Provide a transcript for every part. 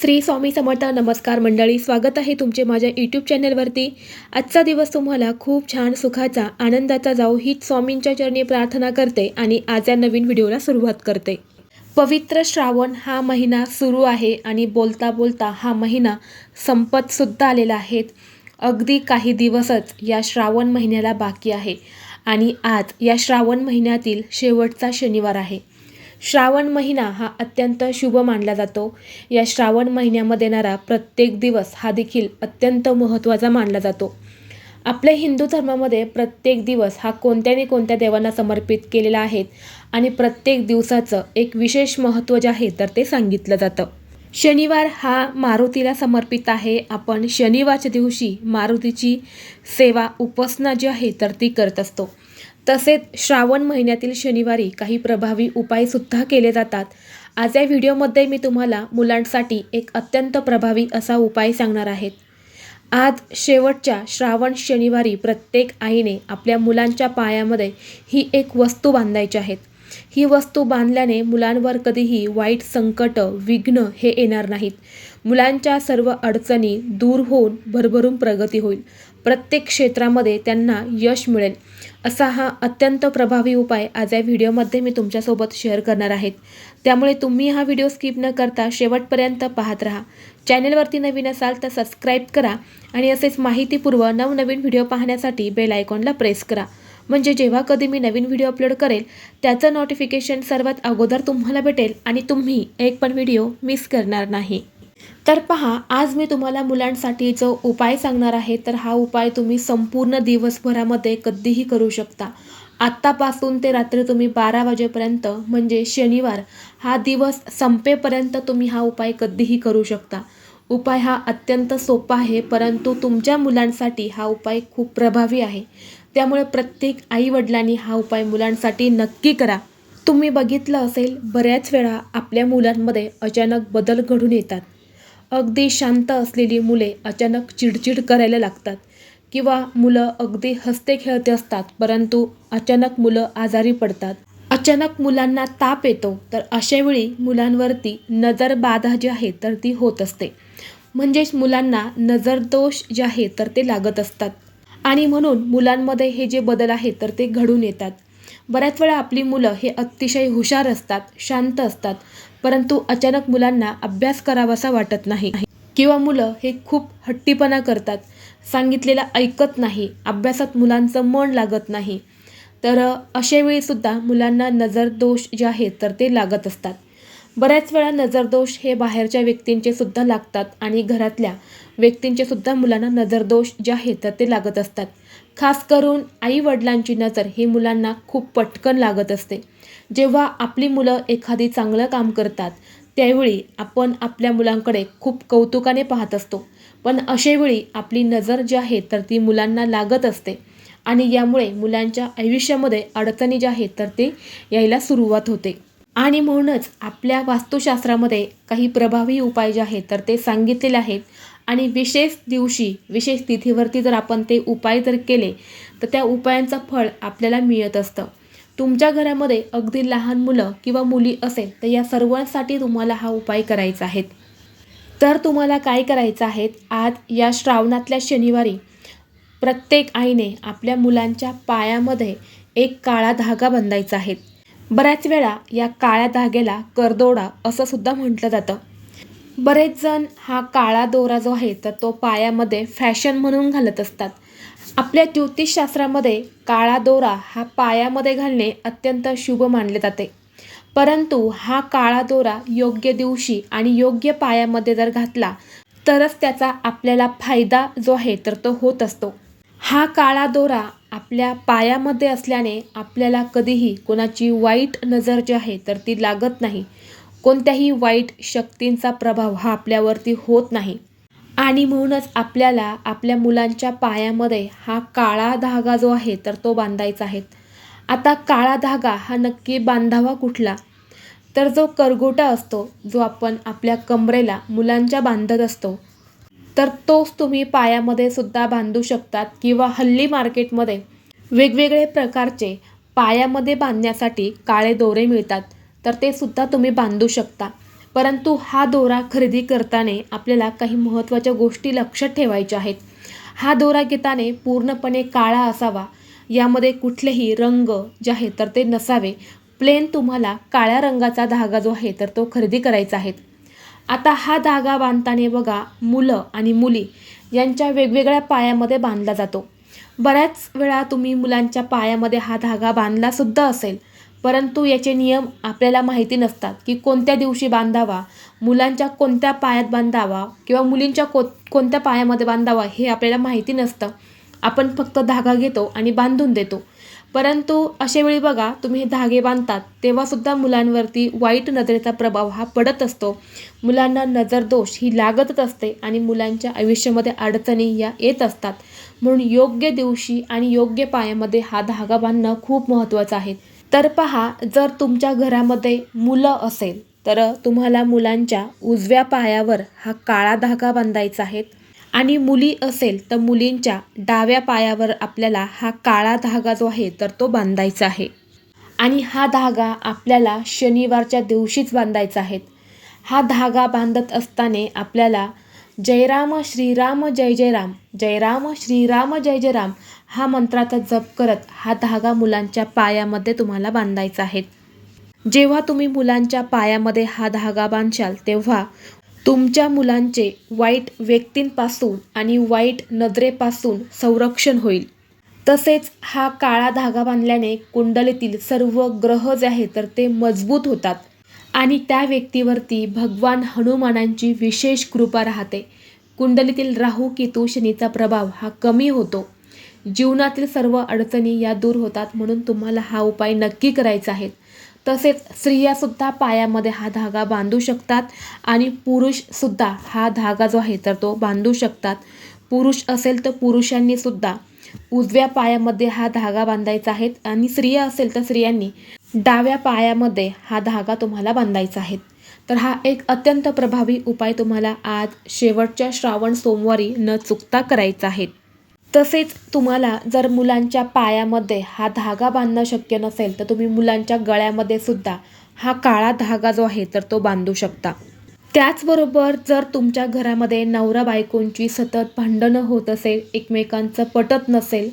श्री स्वामी समर्थ नमस्कार मंडळी स्वागत आहे तुमचे माझ्या यूट्यूब चॅनलवरती आजचा दिवस तुम्हाला खूप छान सुखाचा आनंदाचा जाऊ हीच स्वामींच्या चरणी प्रार्थना करते आणि आज या नवीन व्हिडिओला सुरुवात करते. पवित्र श्रावण हा महिना सुरू आहे आणि बोलता बोलता हा महिना संपतसुद्धा आलेला आहे. अगदी काही दिवसच या श्रावण महिन्याला बाकी आहे आणि आज या श्रावण महिन्यातील शेवटचा शनिवार आहे. श्रावण महिना हा अत्यंत शुभ मानला जातो. या श्रावण महिन्यामध्ये येणारा प्रत्येक दिवस हा देखील अत्यंत महत्त्वाचा मानला जातो. आपल्या हिंदू धर्मामध्ये प्रत्येक दिवस हा कोणत्या ना कोणत्या देवांना समर्पित केलेला आहे आणि प्रत्येक दिवसाचं एक विशेष महत्त्व जे आहे तर ते सांगितलं जातं. शनिवार हा मारुतीला समर्पित आहे. आपण शनिवारच्या दिवशी मारुतीची सेवा उपासना जी आहे तर ती करत असतो. तसेच श्रावण महिन्यातील शनिवारी काही प्रभावी उपायसुद्धा केले जातात. आज या व्हिडिओमध्ये मी तुम्हाला मुलांसाठी एक अत्यंत प्रभावी असा उपाय सांगणार आहेत आज शेवटच्या श्रावण शनिवारी प्रत्येक आईने आपल्या मुलांच्या पायामध्ये ही एक वस्तू बांधायची आहेत ही वस्तू बांधल्याने मुलांवर कधीही वाईट संकट विघ्न हे येणार नाहीत. मुलांच्या सर्व अडचणी दूर होऊन भरभरून प्रगती होईल. प्रत्येक क्षेत्रामध्ये त्यांना यश मिळेल. असा हा अत्यंत प्रभावी उपाय आज या व्हिडिओमध्ये मी तुमच्यासोबत शेअर करणार आहेत त्यामुळे तुम्ही हा व्हिडिओ स्किप न करता शेवटपर्यंत पाहत राहा. चॅनलवरती नवीन असाल तर सबस्क्राईब करा आणि असेच माहितीपूर्व नवनवीन व्हिडिओ पाहण्यासाठी बेल आयकॉनला प्रेस करा. म्हणजे जेव्हा कधी मी नवीन व्हिडिओ अपलोड करेल त्याचं नोटिफिकेशन सर्वात अगोदर तुम्हाला भेटेल आणि तुम्ही एक पण व्हिडिओ मिस करणार नाही. तर पहा आज मी तुम्हाला मुलांसाठी जो उपाय सांगणार आहे तर हा उपाय तुम्ही संपूर्ण दिवसभरामध्ये कधीही करू शकता. आत्तापासून ते रात्री तुम्ही बारा वाजेपर्यंत म्हणजे शनिवार हा दिवस संपेपर्यंत तुम्ही हा उपाय कधीही करू शकता. उपाय हा अत्यंत सोपा आहे परंतु तुमच्या मुलांसाठी हा उपाय खूप प्रभावी आहे. त्यामुळे प्रत्येक आईवडिलांनी हा उपाय मुलांसाठी नक्की करा. तुम्ही बघितलं असेल बऱ्याच वेळा आपल्या मुलांमध्ये अचानक बदल घडून येतात. अगदी शांत असलेली मुले अचानक चिडचिड करायला लागतात. किंवा मुलं अगदी हसते खेळते असतात परंतु अचानक मुलं आजारी पडतात. अचानक मुलांना ताप येतो तर अशावेळी मुलांवरती नजरबाधा जी आहे तर ती होत असते. म्हणजेच मुलांना नजरदोष जे आहे तर ते लागत असतात. आणि म्हणून मुलांमध्ये हे जे बदल आहेत तर ते घडून येतात. बऱ्याच वेळा आपली मुलं हे अतिशय हुशार असतात शांत असतात परंतु अचानक मुलांना अभ्यास करावासा वाटत नाही. किंवा मुलं हे खूप हट्टीपणा करतात सांगितलेलं ऐकत नाही अभ्यासात मुलांचं मन लागत नाही. तर अशा वेळीसुद्धा मुलांना नजरदोष जे आहेत तर ते लागत असतात. बऱ्याच वेळा नजरदोष हे बाहेरच्या व्यक्तींचे सुद्धा लागतात आणि घरातल्या व्यक्तींचे सुद्धा मुलांना नजरदोष जे आहेत तर ते लागत असतात. खास करून आई वडिलांची नजर ही मुलांना खूप पटकन लागत असते. जेव्हा आपली मुलं एखादी चांगलं काम करतात त्यावेळी आपण आपल्या मुलांकडे खूप कौतुकाने पाहत असतो. पण अशावेळी आपली नजर जी आहे तर ती मुलांना लागत असते. आणि यामुळे मुलांच्या आयुष्यामध्ये अडचणी ज्या आहेत तर ते यायला सुरुवात होते. आणि म्हणूनच आपल्या वास्तुशास्त्रामध्ये काही प्रभावी उपाय जे आहेत तर ते सांगितलेले आहेत. आणि विशेष दिवशी विशेष तिथीवरती जर आपण ते उपाय जर केले तर त्या उपायांचं फळ आपल्याला मिळत असतं. तुमच्या घरामध्ये अगदी लहान मुलं किंवा मुली असेल तर या सर्वांसाठी तुम्हाला हा उपाय करायचा आहे. तर तुम्हाला काय करायचं आहे? आज या श्रावणातल्या शनिवारी प्रत्येक आईने आपल्या मुलांच्या पायामध्ये एक काळा धागा बांधायचा आहे. बऱ्याच वेळा या काळ्या धाग्याला करदोडा असं सुद्धा म्हटलं जातं. बरेच जण हा काळा दोरा जो आहे तर तो पायामध्ये फॅशन म्हणून घालत असतात. आपल्या ज्योतिषशास्त्रामध्ये काळा दोरा हा पायामध्ये घालणे अत्यंत शुभ मानले जाते. परंतु हा काळा दोरा योग्य दिवशी आणि योग्य पायामध्ये जर घातला तरच त्याचा आपल्याला फायदा जो आहे तर तो होत असतो. हा काळा दोरा आपल्या पायामध्ये असल्याने आपल्याला कधीही कोणाची वाईट नजर जी आहे तर ती लागत नाही. कोणत्याही वाईट शक्तींचा प्रभाव हा आपल्यावरती होत नाही. आणि म्हणूनच आपल्याला आपल्या मुलांच्या पायामध्ये हा काळा धागा जो आहे तर तो बांधायचा आहे. आता काळा धागा हा नक्की बांधावा कुठला? तर जो करगोटा असतो जो आपण आपल्या कमरेला मुलांच्या बांधत असतो तर तोच तुम्ही पायामध्ये सुद्धा बांधू शकतात किंवा हल्ली मार्केटमध्ये वेगवेगळे प्रकारचे पायामध्ये बांधण्यासाठी काळे दोरे मिळतात तर ते सुद्धा तुम्ही बांधू शकता. परंतु हा दोरा खरेदी करताना आपल्याला काही महत्त्वाच्या गोष्टी लक्षात ठेवायच्या आहेत. हा दोरा घेताने पूर्णपणे काळा असावा यामध्ये कुठलेही रंग जे आहे तर ते नसावे. प्लेन तुम्हाला काळ्या रंगाचा धागा जो आहे तर तो खरेदी करायचा आहे. आता हा धागा बांधताना बघा मुलं आणि मुली यांच्या वेगवेगळ्या पायामध्ये बांधला जातो. बऱ्याच वेळा तुम्ही मुलांच्या पायामध्ये हा धागा बांधलासुद्धा असेल परंतु याचे नियम आपल्याला माहिती नसतात की कोणत्या दिवशी बांधावा मुलांच्या कोणत्या पायात बांधावा किंवा मुलींच्या को कोणत्या पायामध्ये बांधावा हे आपल्याला माहिती नसतं. आपण फक्त धागा घेतो आणि बांधून देतो. परंतु अशावेळी बघा तुम्ही हे धागे बांधतात तेव्हासुद्धा मुलांवरती वाईट नजरेचा प्रभाव हा पडत असतो. मुलांना नजरदोष ही लागतच असते आणि मुलांच्या आयुष्यामध्ये अडचणी या येत असतात. म्हणून योग्य दिवशी आणि योग्य पायामध्ये हा धागा बांधणं खूप महत्त्वाचं आहे. तर पहा जर तुमच्या घरामध्ये मुलं असेल तर तुम्हाला मुलांच्या उजव्या पायावर हा काळा धागा बांधायचा आहे. आणि मुली असेल तर मुलींच्या डाव्या पायावर आपल्याला हा काळा धागा जो आहे तर तो बांधायचा आहे. आणि हा धागा आपल्याला शनिवारच्या दिवशीच बांधायचा आहे. हा धागा बांधत असताना आपल्याला जयराम श्रीराम जय जयराम जयराम श्रीराम जय जयराम हा मंत्राचा जप करत हा धागा मुलांच्या पायामध्ये तुम्हाला बांधायचा आहे. जेव्हा तुम्ही मुलांच्या पायामध्ये हा धागा बांधशाल तेव्हा तुमच्या मुलांचे वाईट व्यक्तींपासून आणि वाईट नजरेपासून संरक्षण होईल. तसेच हा काळा धागा बांधल्याने कुंडलीतील सर्व ग्रह जे आहे तर ते मजबूत होतात. आणि त्या व्यक्तीवरती भगवान हनुमानांची विशेष कृपा राहते. कुंडलीतील राहू केतू शनीचा प्रभाव हा कमी होतो. जीवनातील सर्व अडचणी या दूर होतात म्हणून तुम्हाला हा उपाय नक्की करायचा आहे. तसेच स्त्रियासुद्धा पायामध्ये हा धागा बांधू शकतात आणि पुरुषसुद्धा हा धागा जो आहे तर तो बांधू शकतात. पुरुष असेल तर पुरुषांनीसुद्धा उजव्या पायामध्ये हा धागा बांधायचा आहे आणि स्त्रिया असेल तर स्त्रियांनी डाव्या पायामध्ये हा धागा तुम्हाला बांधायचा आहे. तर हा एक अत्यंत प्रभावी उपाय तुम्हाला आज शेवटच्या श्रावण सोमवारी न चुकता करायचा आहे. तसेच तुम्हाला जर मुलांच्या पायामध्ये हा धागा बांधणं शक्य नसेल तर तुम्ही मुलांच्या गळ्यामध्ये सुद्धा हा काळा धागा जो आहे तर तो बांधू शकता. त्याचबरोबर जर तुमच्या घरामध्ये नवरा बायकोंची सतत भांडणं होत असेल एकमेकांचं पटत नसेल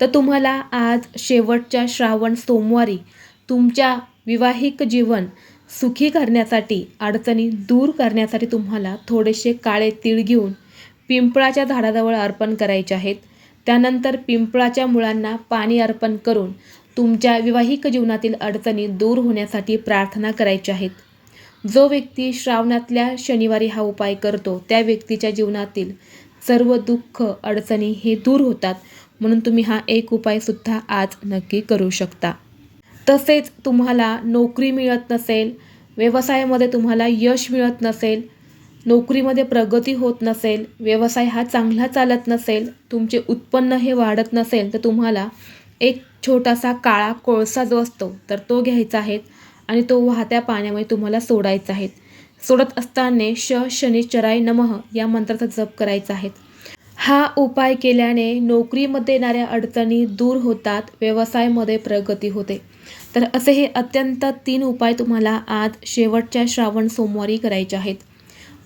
तर तुम्हाला आज शेवटच्या श्रावण सोमवारी तुमच्या विवाहिक जीवन सुखी करण्यासाठी अडचणी दूर करण्यासाठी तुम्हाला थोडेसे काळे तीळ घेऊन पिंपळाच्या झाडाजवळ अर्पण करायचे आहेत. त्यानंतर पिंपळाच्या मुळांना पाणी अर्पण करून तुमच्या विवाहिक जीवनातील अडचणी दूर होण्यासाठी प्रार्थना करायच्या आहेत. जो व्यक्ती श्रावणातल्या शनिवारी हा उपाय करतो त्या व्यक्तीच्या जीवनातील सर्व दुःख अडचणी हे दूर होतात. म्हणून तुम्ही हा एक उपायसुद्धा आज नक्की करू शकता. तसेच तुम्हाला नोकरी मिळत नसेल व्यवसायामध्ये तुम्हाला यश मिळत नसेल नोकरीमध्ये प्रगती होत नसेल व्यवसाय हा चांगला चालत नसेल तुमचे उत्पन्न हे वाढत नसेल तर तुम्हाला एक छोटासा काळा कोळसा जो असतो तर तो घ्यायचा आहे आणि तो वाहत्या पाण्यामध्ये तुम्हाला सोडायचा आहे. सोडत असताना श शनिश्चराय नमः या मंत्राचा जप करायचा आहे. हा उपाय केल्याने नोकरीमध्ये येणाऱ्या अडचणी दूर होतात व्यवसायामध्ये प्रगती होते. तर असे हे अत्यंत तीन उपाय तुम्हाला आज शेवटच्या श्रावण सोमवारी करायचे आहेत.